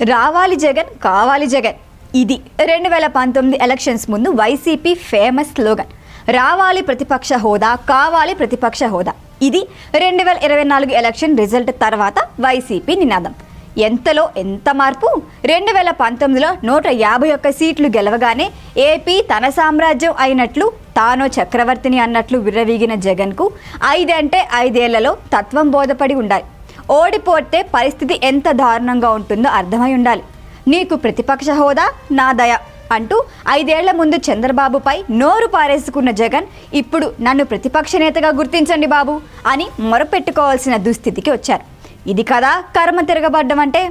రావాలి జగన్ కావాలి జగన్. ఇది రెండు వేల పంతొమ్మిది ఎలక్షన్స్ ముందు వైసీపీ ఫేమస్ స్లోగన్. రావాలి ప్రతిపక్ష హోదా కావాలి ప్రతిపక్ష హోదా. ఇది రెండు వేల ఇరవై నాలుగు ఎలక్షన్ రిజల్ట్ తర్వాత వైసీపీ నినాదం. ఎంతలో ఎంత మార్పు? రెండు వేల పంతొమ్మిదిలో నూట యాభై ఒక్క సీట్లు గెలవగానే ఏపీ తన సామ్రాజ్యం అయినట్లు తానో చక్రవర్తిని అన్నట్లు విర్రవీగిన జగన్కు ఐదంటే ఐదేళ్ళలో తత్వం బోధపడి ఉండాలి. ఓడిపోతే పరిస్థితి ఎంత దారుణంగా ఉంటుందో అర్థమై ఉండాలి. నీకు ప్రతిపక్ష హోదా నా దయ అంటూ ఐదేళ్ళ ముందు చంద్రబాబుపై నోరు పారేసుకున్న జగన్ ఇప్పుడు నన్ను ప్రతిపక్ష నేతగా గుర్తించండి బాబు అని మొరపెట్టుకోవాల్సిన దుస్థితికి వచ్చారు. ఇది కదా కర్మ తిరగబడ్డం అంటే.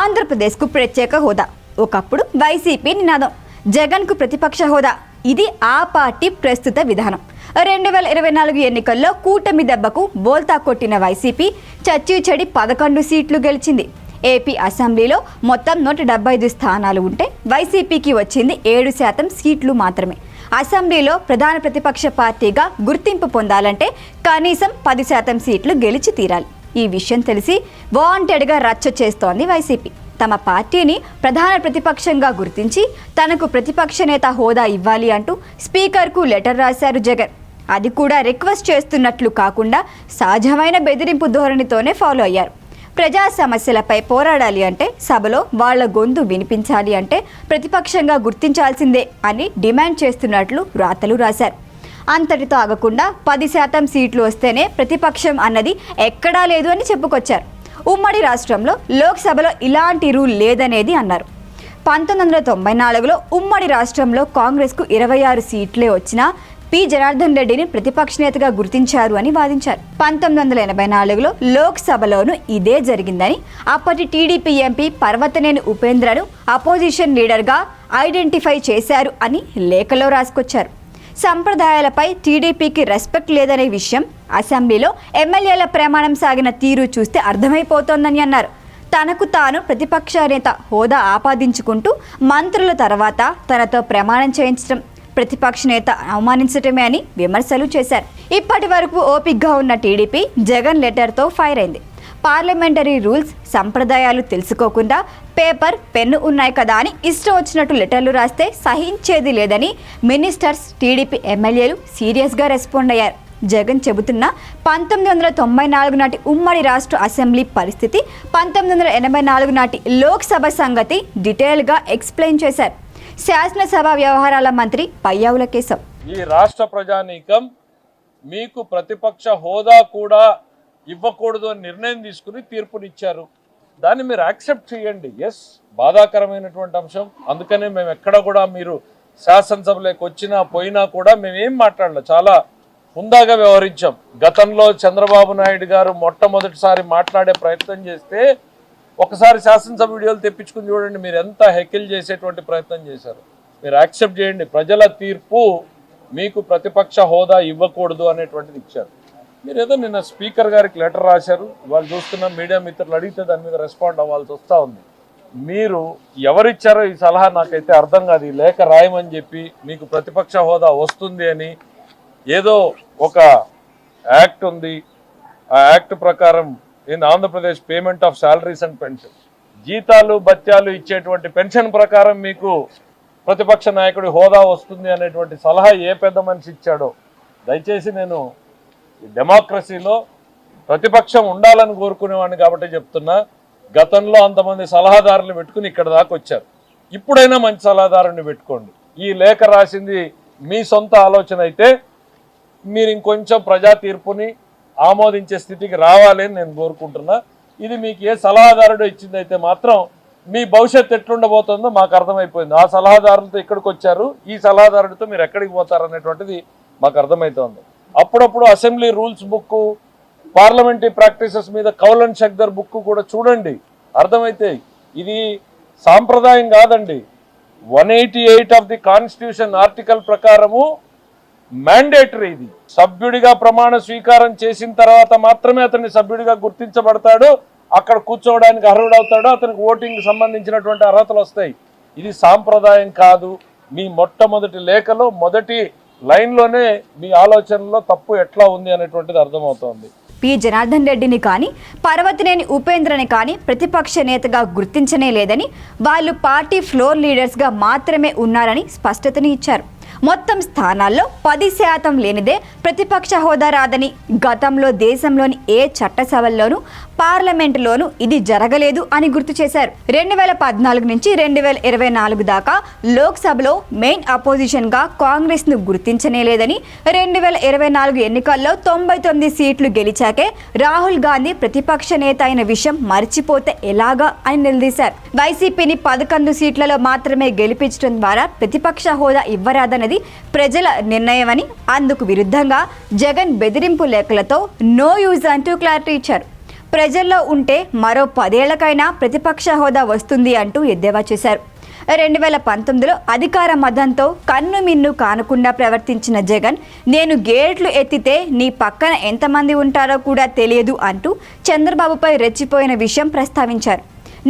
ఆంధ్రప్రదేశ్కు ప్రత్యేక హోదా. ఒకప్పుడు వైసీపీ నినాదం. జగన్కు ప్రతిపక్ష హోదా. ఇది ఆ పార్టీ ప్రస్తుత విధానం. రెండు వేల ఇరవై నాలుగు ఎన్నికల్లో కూటమి దెబ్బకు బోల్తా కొట్టిన వైసీపీ చచ్చి చెడి పదకొండు సీట్లు గెలిచింది. ఏపీ అసెంబ్లీలో మొత్తం నూట డెబ్బై ఐదు స్థానాలు ఉంటే వైసీపీకి వచ్చింది ఏడు శాతం సీట్లు మాత్రమే. అసెంబ్లీలో ప్రధాన ప్రతిపక్ష పార్టీగా గుర్తింపు పొందాలంటే కనీసం పది శాతం సీట్లు గెలిచి తీరాలి. ఈ విషయం తెలిసి వాంటెడ్గా రచ్చ చేస్తోంది వైసీపీ. తమ పార్టీని ప్రధాన ప్రతిపక్షంగా గుర్తించి తనకు ప్రతిపక్ష నేత హోదా ఇవ్వాలి అంటూ స్పీకర్కు లెటర్ రాశారు జగన్. అది కూడా రిక్వెస్ట్ చేస్తున్నట్లు కాకుండా సహజమైన బెదిరింపు ధోరణితోనే ఫాలో అయ్యారు. ప్రజా సమస్యలపై పోరాడాలి అంటే సభలో వాళ్ళ గొంతు వినిపించాలి అంటే ప్రతిపక్షంగా గుర్తించాల్సిందే అని డిమాండ్ చేస్తున్నట్లు రాతలు రాశారు. అంతటితో ఆగకుండా పది శాతం సీట్లు వస్తేనే ప్రతిపక్షం అన్నది ఎక్కడా లేదు అని చెప్పుకొచ్చారు. ఉమ్మడి రాష్ట్రంలో లోక్సభలో ఇలాంటి రూల్ లేదనేది అన్నారు. పంతొమ్మిది వందల తొంభై నాలుగులో ఉమ్మడి రాష్ట్రంలో కాంగ్రెస్కు ఇరవై ఆరు సీట్లే వచ్చినా పి. జనార్దన్ రెడ్డిని ప్రతిపక్ష నేతగా గుర్తించారు అని వాదించారు. పంతొమ్మిది వందల ఎనభై నాలుగులో లోక్సభలోనూ ఇదే జరిగిందని అప్పటి టీడీపీ ఎంపీ పర్వతనేని ఉపేంద్రను అపోజిషన్ లీడర్గా ఐడెంటిఫై చేశారు అని లేఖలో రాసుకొచ్చారు. సంప్రదాయాలపై టీడీపీకి రెస్పెక్ట్ లేదనే విషయం అసెంబ్లీలో ఎమ్మెల్యేల ప్రమాణం సాగిన తీరు చూస్తే అర్థమైపోతోందని అన్నారు. తనకు తాను ప్రతిపక్ష నేత హోదా ఆపాదించుకుంటూ మంత్రుల తర్వాత తనతో ప్రమాణం చేయించడం ప్రతిపక్ష నేత అవమానించటమే అని విమర్శలు చేశారు. ఇప్పటి వరకు ఓపిక్గా ఉన్న టీడీపీ జగన్ లెటర్తో ఫైర్ అయింది. పార్లమెంటరీ రూల్స్ సంప్రదాయాలు తెలుసుకోకుండా పేపర్ పెన్ను ఉన్నాయి కదా అని ఇష్టం వచ్చినట్టు లెటర్లు రాస్తే సహించేది లేదని మినిస్టర్స్ టీడీపీ ఎమ్మెల్యేలు సీరియస్గా రెస్పాండ్ అయ్యారు. జగన్ చెబుతున్న పంతొమ్మిది వందల తొంభై నాలుగు నాటి ఉమ్మడి రాష్ట్ర అసెంబ్లీ పరిస్థితి పంతొమ్మిది వందల ఎనభై నాలుగు నాటి లోక్సభ సంగతి డీటెయిల్గా ఎక్స్ప్లెయిన్ చేశారు. శాసనసభ వ్యవహారాల మంత్రి పయ్యావుల కేశవ్. ఈ రాష్ట్ర ప్రజానీకం మీకు ప్రతిపక్ష హోదా కూడా ఇవ్వకూడదు అని నిర్ణయం తీసుకుని తీర్పునిచ్చారు. దాన్ని మీరు యాక్సెప్ట్ చేయండి. ఎస్ బాధాకరమైనటువంటి అంశం. అందుకనే మేము ఎక్కడ కూడా మీరు శాసనసభలోకి వచ్చినా పోయినా కూడా మేము ఏం చాలా హుందాగా వ్యవహరించాం. గతంలో చంద్రబాబు నాయుడు గారు మొట్టమొదటిసారి మాట్లాడే ప్రయత్నం చేస్తే ఒకసారి శాసనసభ వీడియోలు తెప్పించుకుని చూడండి మీరు ఎంత హెకిల్ చేసేటువంటి ప్రయత్నం చేశారు. మీరు యాక్సెప్ట్ చేయండి. ప్రజల తీర్పు మీకు ప్రతిపక్ష హోదా ఇవ్వకూడదు అనేటువంటిది ఇచ్చారు. మీరు ఏదో నిన్న స్పీకర్ గారికి లెటర్ రాశారు. వాళ్ళు చూస్తున్న మీడియా మిత్రులు అడిగితే దాని మీద రెస్పాండ్ అవ్వాల్సి వస్తూ ఉంది. మీరు ఎవరిచ్చారో ఈ సలహా నాకైతే అర్థం కాదు. ఈ లేఖ రాయమని చెప్పి మీకు ప్రతిపక్ష హోదా వస్తుంది అని ఏదో ఒక యాక్ట్ ఉంది. ఆ యాక్ట్ ప్రకారం in Andhra Pradesh payment of salaries and pension. జీతాలు భత్యాలు ఇచ్చేటువంటి పెన్షన్ ప్రకారం మీకు ప్రతిపక్ష నాయకుడి హోదా వస్తుంది అనేటువంటి సలహా ఏ పెద్ద మనిషి ఇచ్చాడో దయచేసి నేను డెమోక్రసీలో ప్రతిపక్షం ఉండాలని కోరుకునేవాడిని కాబట్టి చెప్తున్నా గతంలో అంతమంది సలహాదారులు పెట్టుకుని ఇక్కడ దాకా వచ్చారు. ఇప్పుడైనా మంచి సలహాదారుని పెట్టుకోండి. ఈ లేఖ రాసింది మీ సొంత ఆలోచన అయితే మీరు ఇంకొంచెం ప్రజా తీర్పుని ఆమోదించే స్థితికి రావాలి అని నేను కోరుకుంటున్నా. ఇది మీకు ఏ సలహాదారుడు ఇచ్చిందైతే మాత్రం మీ భవిష్యత్తు ఎట్లుండబోతుందో మాకు అర్థమైపోయింది. ఆ సలహాదారులతో ఇక్కడికి వచ్చారు? ఈ సలహాదారుడితో మీరు ఎక్కడికి పోతారు అనేటువంటిది మాకు అర్థమవుతోంది అప్పుడప్పుడు assembly rules book parliamentary practices మీద కౌలన్ షక్దర్ బుక్ కూడా చూడండి. అర్థమైతే ఇది సాంప్రదాయం కాదండి. One eighty eight of the constitution article ప్రకారము మ్యాండేటరీ ఇది. సభ్యుడిగా ప్రమాణ స్వీకారం చేసిన తర్వాత మాత్రమే అతన్ని సభ్యుడిగా గుర్తించబడతాడు. అక్కడ కూర్చోవడానికి అర్హుడవుతాడు. అతనికి ఓటింగ్ సంబంధించినటువంటి అర్హతలు వస్తాయి. ఇది సాంప్రదాయం కాదు. మీ మొట్టమొదటి లేఖలో మొదటి లైన్లోనే మీ ఆలోచనలో తప్పు ఎట్లా ఉంది అనేటువంటిది అర్థమవుతోంది. పి. జనార్దన్ రెడ్డిని కానీ పర్వతినేని ఉపేంద్రని కానీ ప్రతిపక్ష నేతగా గుర్తించనే లేదని వాళ్ళు పార్టీ ఫ్లోర్ లీడర్స్గా మాత్రమే ఉన్నారని స్పష్టతని ఇచ్చారు. మొత్తం స్థానాల్లో పది శాతం లేనిదే ప్రతిపక్ష హోదా రాదని గతంలో దేశంలోని ఏ చట్టసభల్లోనూ పార్లమెంటులోనూ ఇది జరగలేదు అని గుర్తు చేశారు. రెండు వేల పద్నాలుగు నుంచి రెండు వేల ఇరవై నాలుగు దాకా లోక్సభలో మెయిన్ అపోజిషన్గా కాంగ్రెస్ను గుర్తించనే లేదని రెండు వేల ఇరవై నాలుగు ఎన్నికల్లో తొంభై తొమ్మిది సీట్లు గెలిచాకే రాహుల్ గాంధీ ప్రతిపక్ష నేత అయిన విషయం మర్చిపోతే ఎలాగా అని నిలదీశారు. వైసీపీని పదకొండు సీట్లలో మాత్రమే గెలిపించడం ద్వారా ప్రతిపక్ష హోదా అనేది ప్రజల నిర్ణయమని అందుకు విరుద్ధంగా జగన్ బెదిరింపు లేఖలతో నో యూజ్ అంటూ క్లారిటీ ఇచ్చారు. ప్రజల్లో ఉంటే మరో పదేళ్ళకైనా ప్రతిపక్ష హోదా వస్తుంది అంటూ ఎద్దేవా చేశారు. రెండు వేల పంతొమ్మిదిలో అధికార మదంతో కన్ను మిన్ను కానకుండా ప్రవర్తించిన జగన్ నేను గేట్లు ఎత్తితే నీ పక్కన ఎంతమంది ఉంటారో కూడా తెలియదు అంటూ చంద్రబాబుపై రెచ్చిపోయిన విషయం ప్రస్తావించారు.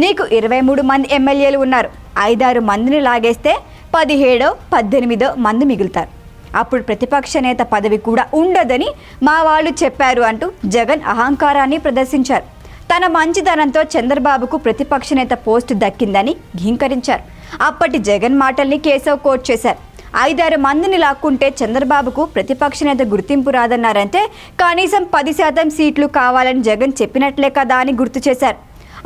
నీకు ఇరవై మూడు మంది ఎమ్మెల్యేలు ఉన్నారు. ఐదారు మందిని లాగేస్తే పదిహేడో పద్దెనిమిదో మంది మిగులుతారు. అప్పుడు ప్రతిపక్ష నేత పదవి కూడా ఉండదని మా వాళ్ళు చెప్పారు అంటూ జగన్ అహంకారాన్ని ప్రదర్శించారు. తన మంచితనంతో చంద్రబాబుకు ప్రతిపక్ష నేత పోస్టు దక్కిందని ఘీంకరించారు. అప్పటి జగన్ మాటల్ని కేశవ్ కోట్ చేశారు. ఐదారు మందిని లాక్కుంటే చంద్రబాబుకు ప్రతిపక్ష నేత గుర్తింపు రాదన్నారంటే కనీసం పది శాతం సీట్లు కావాలని జగన్ చెప్పినట్లే కదా అని గుర్తు చేశారు.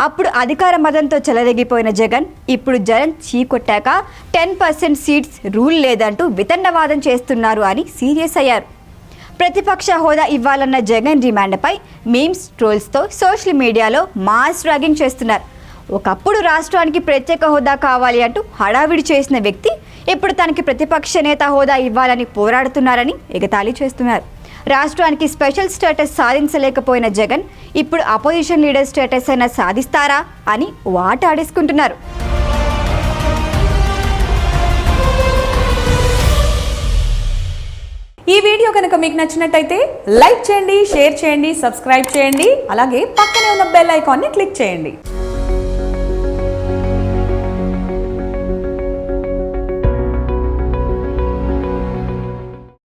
అప్పుడు అధికార మతంతో చెలరేగిపోయిన జగన్ ఇప్పుడు జగన్ చీకొట్టాక టెన్ పర్సెంట్ సీట్స్ రూల్ లేదంటూ వితండవాదం చేస్తున్నారు అని సీరియస్ అయ్యారు. ప్రతిపక్ష హోదా ఇవ్వాలన్న జగన్ డిమాండ్పై మీమ్స్ ట్రోల్స్తో సోషల్ మీడియాలో మాస్ ర్యాగింగ్ చేస్తున్నారు. ఒకప్పుడు రాష్ట్రానికి ప్రత్యేక హోదా కావాలి అంటూ హడావిడి చేసిన వ్యక్తి ఇప్పుడు తనకి ప్రతిపక్ష నేత హోదా ఇవ్వాలని పోరాడుతున్నారని ఎగతాళి చేస్తున్నారు. రాష్ట్రానికి స్పెషల్ స్టేటస్ సాధించలేకపోయిన జగన్ ఇప్పుడు అపోజిషన్ లీడర్ స్టేటస్ అయినా సాధిస్తారా అని వాటాడేసుకుంటున్నారు. ఈ వీడియో కనుక మీకు నచ్చినట్టయితే లైక్ చేయండి షేర్ చేయండి సబ్స్క్రైబ్ చేయండి అలాగే పక్కనే ఉన్న బెల్ ఐకాన్ని క్లిక్ చేయండి.